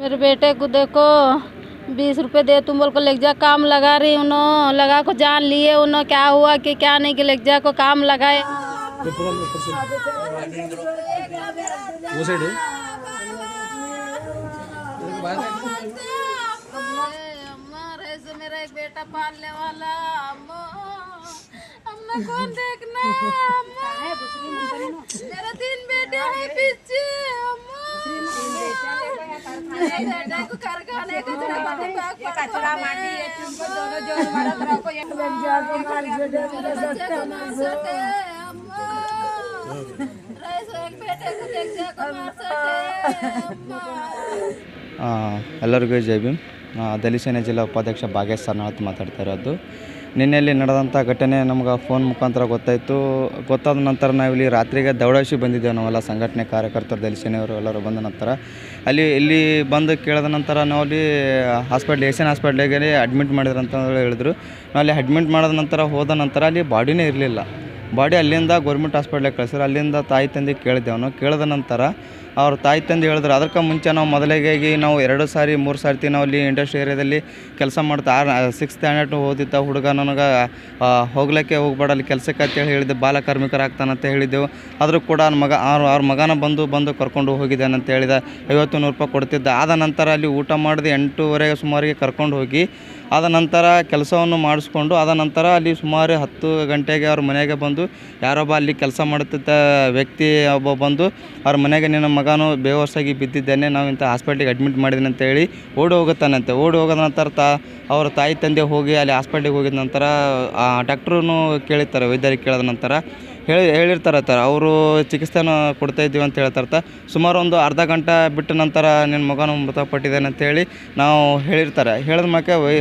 मेरे बेटे को देखो बीस रुपए दे तुम बोल को लेके जा काम लगा रही उन्हों लगा को जान लिए उन्हों क्या हुआ कि क्या नहीं कि लेके जा को काम लगाए। मेरा एक बेटा पालने वाला अम्मा। अम्मा कौन देखना अम्मा? मेरा तीन बेटे हैं। ಎಲ್ಲರಿಗೂ ಜೈ ಭೀಮ್ ಆ, ದಲಿತ ಸೇನೆ ಜಿಲ್ಲಾ ಉಪಾಧ್ಯಕ್ಷ ಭಾಗೇಶ್ ಸರ್ನಾಳ್ ಮಾತಾಡ್ತಾ ಇರೋದು ನಿನ್ನೆಯಲ್ಲಿ ನಡೆದಂಥ ಘಟನೆ ನಮ್ಗೆ ಫೋನ್ ಮುಖಾಂತರ ಗೊತ್ತಾಯಿತು. ಗೊತ್ತಾದ ನಂತರ ನಾವಿಲ್ಲಿ ರಾತ್ರಿಗೆ ದೌಡಾಶಿ ಬಂದಿದ್ದೇವೆ ನಾವೆಲ್ಲ ಸಂಘಟನೆ ಕಾರ್ಯಕರ್ತರು ದಲಿತ ಸೇನೆಯವರು ಎಲ್ಲರೂ ಬಂದ ನಂತರ. ಅಲ್ಲಿ, ಇಲ್ಲಿ ಬಂದು ಕೇಳಿದ ನಂತರ ನಾವು ಅಲ್ಲಿ ಹಾಸ್ಪಿಟ್ಲ್ ಏಷ್ಯನ್ ಹಾಸ್ಪಿಟ್ಲಿಗೆ ಅಡ್ಮಿಟ್ ಮಾಡಿದ್ರು ಅಂತ ಹೇಳಿದ್ರು. ನಾವು ಅಲ್ಲಿ ಅಡ್ಮಿಟ್ ಮಾಡಿದ ನಂತರ ಹೋದ ನಂತರ ಅಲ್ಲಿ ಬಾಡಿನೇ ಇರಲಿಲ್ಲ. ಬಾಡಿ ಅಲ್ಲಿಂದ ಗೌರ್ಮೆಂಟ್ ಹಾಸ್ಪಿಟ್ಲಿಗೆ ಕಳಿಸಿದ್ರು. ಅಲ್ಲಿಂದ ತಾಯಿ ತಂದೆ ಕೇಳಿದ್ದೆವು. ನಾವು ಕೇಳಿದ ನಂತರ ಅವ್ರ ತಾಯಿ ತಂದು ಹೇಳಿದ್ರು, ಅದಕ್ಕೆ ಮುಂಚೆ ನಾವು ಮೊದಲಿಗೆ ನಾವು ಎರಡು ಸಾರಿ, ಮೂರು ಸಾರಿ ನಾವು ಅಲ್ಲಿ ಇಂಡಸ್ಟ್ರಿ ಏರಿಯಾದಲ್ಲಿ ಕೆಲಸ ಮಾಡ್ತಾ ಆರು ಸಿಕ್ಸ್ ಸ್ಟ್ಯಾಂಡರ್ಡ್ ಓದಿದ್ದ ಹುಡುಗ ನನಗೆ ಹೋಗ್ಲಿಕ್ಕೆ ಹೋಗ್ಬೇಡ, ಅಲ್ಲಿ ಕೆಲಸಕ್ಕೆ ಅಂತೇಳಿ ಹೇಳಿದ್ದೆ, ಬಾಲ ಕಾರ್ಮಿಕರಾಗ್ತಾನಂತ ಹೇಳಿದ್ದೆವು. ಆದರೂ ಕೂಡ ನನ್ನ ಮಗ ಅವ್ರ ಅವ್ರ ಮಗನ ಬಂದು ಬಂದು ಕರ್ಕೊಂಡು ಹೋಗಿದ್ದಾನೆ ಅಂತ ಹೇಳಿದ, ಐವತ್ತು ನೂರು ರೂಪಾಯಿ ಕೊಡ್ತಿದ್ದ. ಆದ ನಂತರ ಅಲ್ಲಿ ಊಟ ಮಾಡಿದ ಎಂಟೂವರೆಗೆ ಸುಮಾರಿಗೆ ಕರ್ಕೊಂಡು ಹೋಗಿ, ಆದ ನಂತರ ಕೆಲಸವನ್ನು ಮಾಡಿಸ್ಕೊಂಡು, ಆದ ನಂತರ ಅಲ್ಲಿ ಸುಮಾರು ಹತ್ತು ಗಂಟೆಗೆ ಅವ್ರ ಮನೆಗೆ ಬಂದು ಯಾರೊಬ್ಬ ಅಲ್ಲಿ ಕೆಲಸ ಮಾಡುತ್ತಿದ್ದ ವ್ಯಕ್ತಿ ಒಬ್ಬ ಬಂದು, ಅವ್ರ ಮನೆಗೆ ನಿನ್ನ ಮಗನು ಬೇವರ್ಸಾಗಿ ಬಿದ್ದಿದ್ದೇನೆ, ನಾವು ಇಂಥ ಹಾಸ್ಪಿಟ್ಲಿಗೆ ಅಡ್ಮಿಟ್ ಮಾಡಿದ್ದೀನಿ ಅಂತ ಹೇಳಿ ಓಡಿ ಹೋಗುತ್ತಾನಂತೆ. ಓಡಿ ಹೋಗೋದ ನಂತರ ತಾ, ಅವರ ತಾಯಿ ತಂದೆ ಹೋಗಿ ಅಲ್ಲಿ ಹಾಸ್ಪಿಟ್ಲಿಗೆ ಹೋಗಿದ ನಂತರ, ಆ ಡಾಕ್ಟ್ರೂ ಕೇಳಿರ್ತಾರೆ, ವೈದ್ಯರಿಗೆ ಕೇಳಿದ ನಂತರ. ಹೇಳಿ ಹೇಳಿರ್ತಾರೆ ಸರ್ ಅವರು ಚಿಕಿತ್ಸೆನ ಕೊಡ್ತಾ ಇದ್ದೀವಿ ಅಂತ ಹೇಳ್ತಾರತ ಸುಮಾರು ಒಂದು ಅರ್ಧ ಗಂಟೆ ಬಿಟ್ಟ ನಂತರ ನಿನ್ನ ಮಗನು ಮೃತಪಟ್ಟಿದ್ದಾನೆ ಅಂತೇಳಿ ನಾವು ಹೇಳಿರ್ತಾರೆ. ಹೇಳಿದ ಮೇಲೆ ವೈ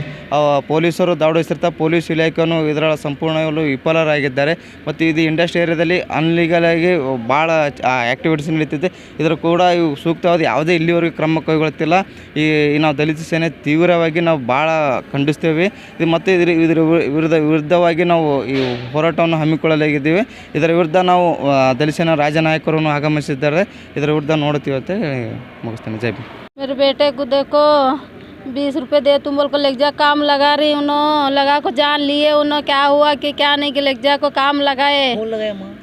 ಪೊಲೀಸರು ದಾವಡಿಸಿರ್ತಾರೆ ಪೊಲೀಸ್ ಇಲಾಖೆಯೂ ಇದರ ಸಂಪೂರ್ಣಗಳು ವಿಫಲರಾಗಿದ್ದಾರೆ. ಮತ್ತು ಇದು ಇಂಡಸ್ಟ್ರಿ ಏರಿಯಾದಲ್ಲಿ ಅನ್ಲೀಗಲ್ ಆಗಿ ಭಾಳ ಆ್ಯಕ್ಟಿವಿಟೀಸ್ ನಡೀತಿದೆ. ಇದರ ಕೂಡ ಇವು ಸೂಕ್ತವಾದ ಯಾವುದೇ ಇಲ್ಲಿವರೆಗೂ ಕ್ರಮ ಕೈಗೊಳ್ಳುತ್ತಿಲ್ಲ. ಈ ನಾವು ದಲಿತ ಸೇನೆ ತೀವ್ರವಾಗಿ ನಾವು ಭಾಳ ಖಂಡಿಸ್ತೇವೆ. ಮತ್ತು ಇದ್ರ, ಇದರ ವಿರುದ್ಧ, ವಿರುದ್ಧವಾಗಿ ನಾವು ಈ ಹೋರಾಟವನ್ನು ಹಮ್ಮಿಕೊಳ್ಳಲಾಗಿದ್ದೀವಿ. ಇದರ ವಿರುದ್ಧ ನಾವು ಆ, ದಲಿತ ಸೇನಾ ರಾಜ್ಯ ನಾಯಕರನ್ನು ಆಗಮಿಸಿದ್ದಾರೆ ಇದರ ವಿರುದ್ಧ ನೋಡ್ತೀವಿ ಅಂತ ಹೇಳಿ ಮುಗಿಸ್ತೇನೆ ಜೈ ಭೀಮ್ मेरे बेटे को देखो बीस रुपए दे तुम बोल को लेके जा काम लगा रही उन्हों लगा को जान लिए उन्हों क्या हुआ कि क्या नहीं कि लेके जा को काम लगाए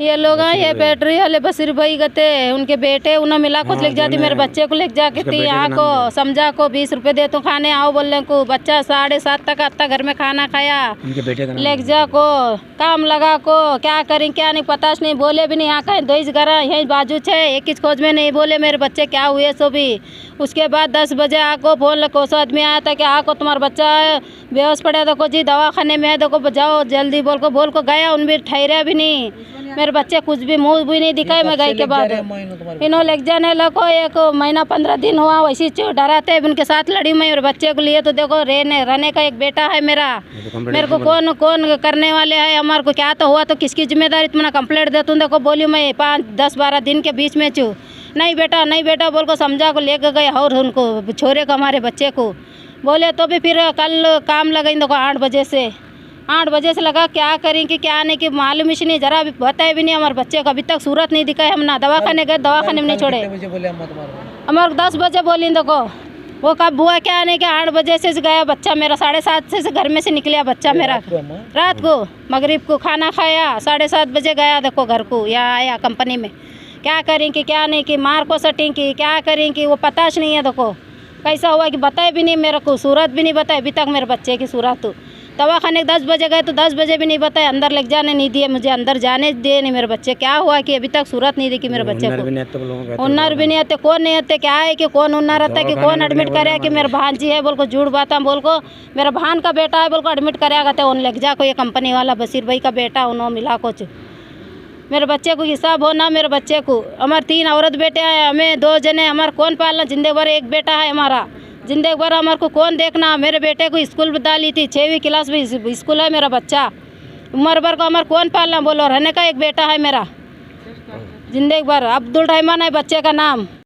ये लोग हैं ये बैटरी वाले बसीर भाई गते उनके बेटे उन्होंने मिला कुछ लेके जाती मेरे बच्चे को लेके जाके थी यहाँ को समझा को बीस रुपए दे तो खाने आओ बोलने को बच्चा साढ़े सात तक आता घर में खाना खाया। लेके जा को काम लगा को क्या करें क्या नहीं पता नहीं बोले भी नहीं यहाँ कहीं दो घर यहीं बाजू छे एक ही खोज में नहीं बोले मेरे बच्चे क्या हुए सो भी। उसके बाद दस बजे आको फ़ोन लको सो आदमी आया था कि आको तुम्हारा बच्चा बेहोश पड़े देखो जी दवा खाने में है देखो जाओ जल्दी बोल को बोल को गया उन भी ठहरे भी नहीं। मेरे बच्चे कुछ भी मुँह भी नहीं दिखाए मैं गई के बाद इन्हों लेके जाने लको एक महीना पंद्रह दिन हुआ वैसी डराते उनके साथ लड़ी मैं मेरे बच्चे को लिए। तो देखो रहने रहने का एक बेटा है मेरा। मेरे को कौन कौन करने वाले है? हमारे को क्या तो हुआ तो किसकी ज़िम्मेदारी? तुम्हारा कंप्लेंट दे तुम देखो बोली मैं पाँच दस बारह दिन के बीच में चू। नहीं बेटा नहीं बेटा बोल को समझा को लेके गए और उनको छोरे को हमारे बच्चे को। बोले तो भी फिर कल काम लगे देखो आठ बजे से। आठ बजे से लगा क्या करें कि क्या नहीं कि मालूम ही नहीं जरा भी बताए भी नहीं हमारे बच्चे को अभी तक सूरत नहीं दिखाई हम ना दवाखाने गए दवाखाने में नहीं छोड़े। हमारे दस बजे बोली देखो वो कब हुआ क्या नहीं कि आठ बजे से गया बच्चा मेरा साढ़े सात से घर में से निकला बच्चा मेरा। रात को मगरिब को खाना खाया साढ़े सात बजे गया देखो घर को या आया कंपनी में। क्या करें कि क्या नहीं कि मार को सटें कि क्या करें कि वो पता नहीं है देखो। कैसा हुआ कि बताए भी नहीं मेरे को सूरत भी नहीं बताए अभी तक मेरे बच्चे की सूरत। तो दवाखाने दस बजे गए तो दस बजे भी नहीं बताए अंदर लेके जाने नहीं दिए मुझे अंदर जाने दिए नहीं मेरे बच्चे। क्या हुआ कि अभी तक सूरत नहीं दिखी मेरे बच्चे को? उन्नर भी नहीं आते कौन नहीं आते क्या है कि कौन उन्नर आता है कि कौन एडमिट करे कि मेरे भांजी है? बोल को झूठ बात है बोल को मेरा भान का बेटा है बोल को एडमिट करेगा तो उन लेके जा को ये कंपनी वाला बसीर भाई का बेटा उन्होंने मिला कुछ। मेरे बच्चे को हिसाब हो ना मेरे बच्चे को। हमारे तीन औरत बेटे हैं हमें दो जने हमारे कौन पालना? जिंदे भर एक बेटा है हमारा। ज़िंदगी भर हमारे को कौन देखना? मेरे बेटे को स्कूल में डाली थी, छवीं क्लास में स्कूल है मेरा बच्चा। उम्र भर को हमारे कौन पालना? बोलो, रहने का एक बेटा है मेरा। ज़िंदगी भर, अब्दुल रहमान है बच्चे का नाम।